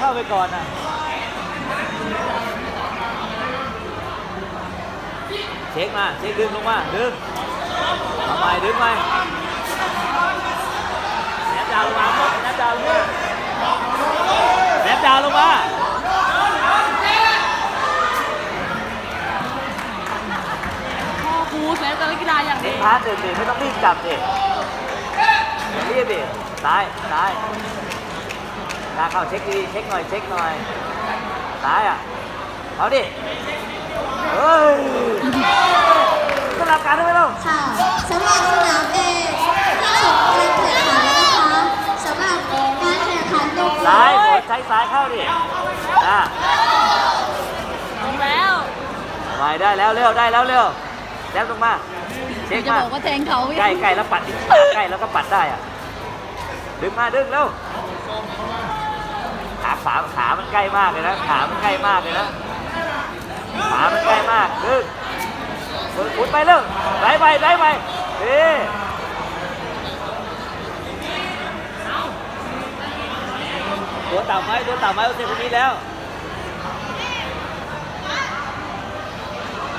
เข้าไปก่อนนะเช็คมาเช็คดึงลงมาดึงทำไมดึงไปแนบดาวลงมาแนบดาวลงมาแนบดาวลงมาพ่อครูแสนการกีฬาอย่างเน้ดีนพาสเดินๆไม่ต้องรีบจับดิรีบดิซ้ายซ้าย ตาเข้าเช็คดีเช็คหน่อยเช็คหน่อยซ้ายอะเอาดิเฮ้ยสลับกันได้ไหมล่ะค่ะสำหรับสนามเอที่จบการแข่งขันแล้วนะคะสำหรับการแข่งขันยกซ้ายโหใช้ซ้ายเข้าดิอะลงแล้วไปได้แล้วเร็วได้แล้วเร็วแซมลงมาเช็คจะมาบอกว่าแทงเขาใกล้ใกล้แล้วปัดดิใกล้แล้วก็ปัดได้อะดึงมาดึงเร็ว ขาขาขามันใกล้มากเลยนะขามันใกล้มากเลยนะขามันใกล้มากดึงหมุนไปเร็วได้ไปได้ไปเอ๊ตัวต่ำไหมตัวต่ำไหมโอเคคนนี้แล้ว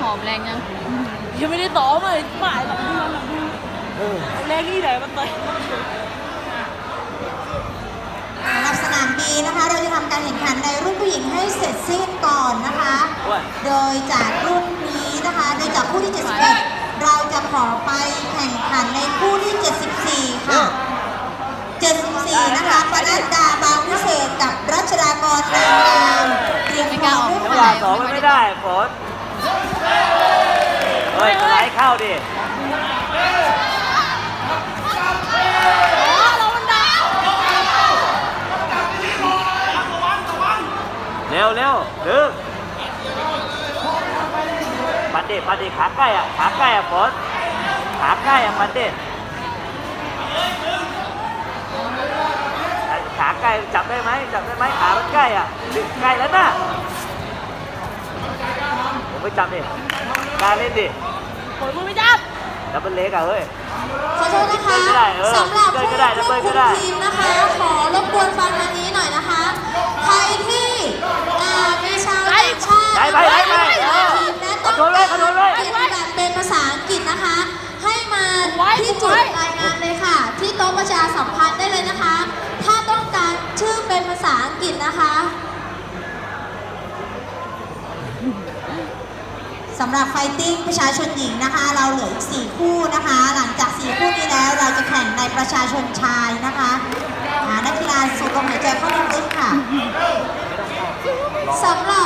หอมแรงยังยังไม่ได้ต่อเลยฝ่ายหลังดูหลังดูเออแรงนี่ไหนมันเตะสำ หรับสนามบีนะคะ เราจะทำการแข่งขันในรุ่นผู้หญิงให้เสร็จสิ้นก่อนนะคะอ้วนโดยจากรุ่นนี้นะคะ โดยจากคู่ที่ 71 เราจะขอไปแข่งขันในคู่ที่ 74 ค่ะ 74 นะคะปนัดดาบางพิเศษกับรัชดากรนางงามเตรียมพร้อมด้วยจังหค่ะวะสองมันไม่ได้ฝนเฮ้ยสไลด์เข้าดิ เร็วดึงปัดดิปัดดิขาใกล้อะขาใกล้อะฝนขาใกล้อะปัดดิขาใกล้จับได้ไหมจับได้ไหมขามันใกล้อะดึงใกล้แล้วนะผมไปจับดิกล้ารเล่นดิผลมือไม่จับดับเบิลเล็กอะเฮ้ยขอโทษนะคะก็ได้เออสำหรับก็ผู้ได้ควบก็คุมได้ทีมนะคะ ขอรบกวนฟังทางนี้หน่อยนะคะ ที่จุดรายงานเลยค่ะ ที่โต๊ะประชาสัมพันธ์ได้เลยนะคะ ถ้าต้องการชื่อเป็นภาษาอังกฤษนะคะสำหรับไฟติ้งประชาชนหญิงนะคะ เราเหลืออีก 4 คู่นะคะ หลังจาก 4 คู่นี้แล้วเราจะแข่งในประชาชนชายนะคะอ่านักกีฬาสูดลมหายใจเข้าลึกๆค่ะสำหรับ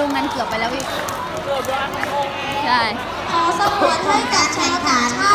ลูกนั้นเกือบไปแล้วพี่ใช่ ขอสมวนให้กับชาวต่างาติ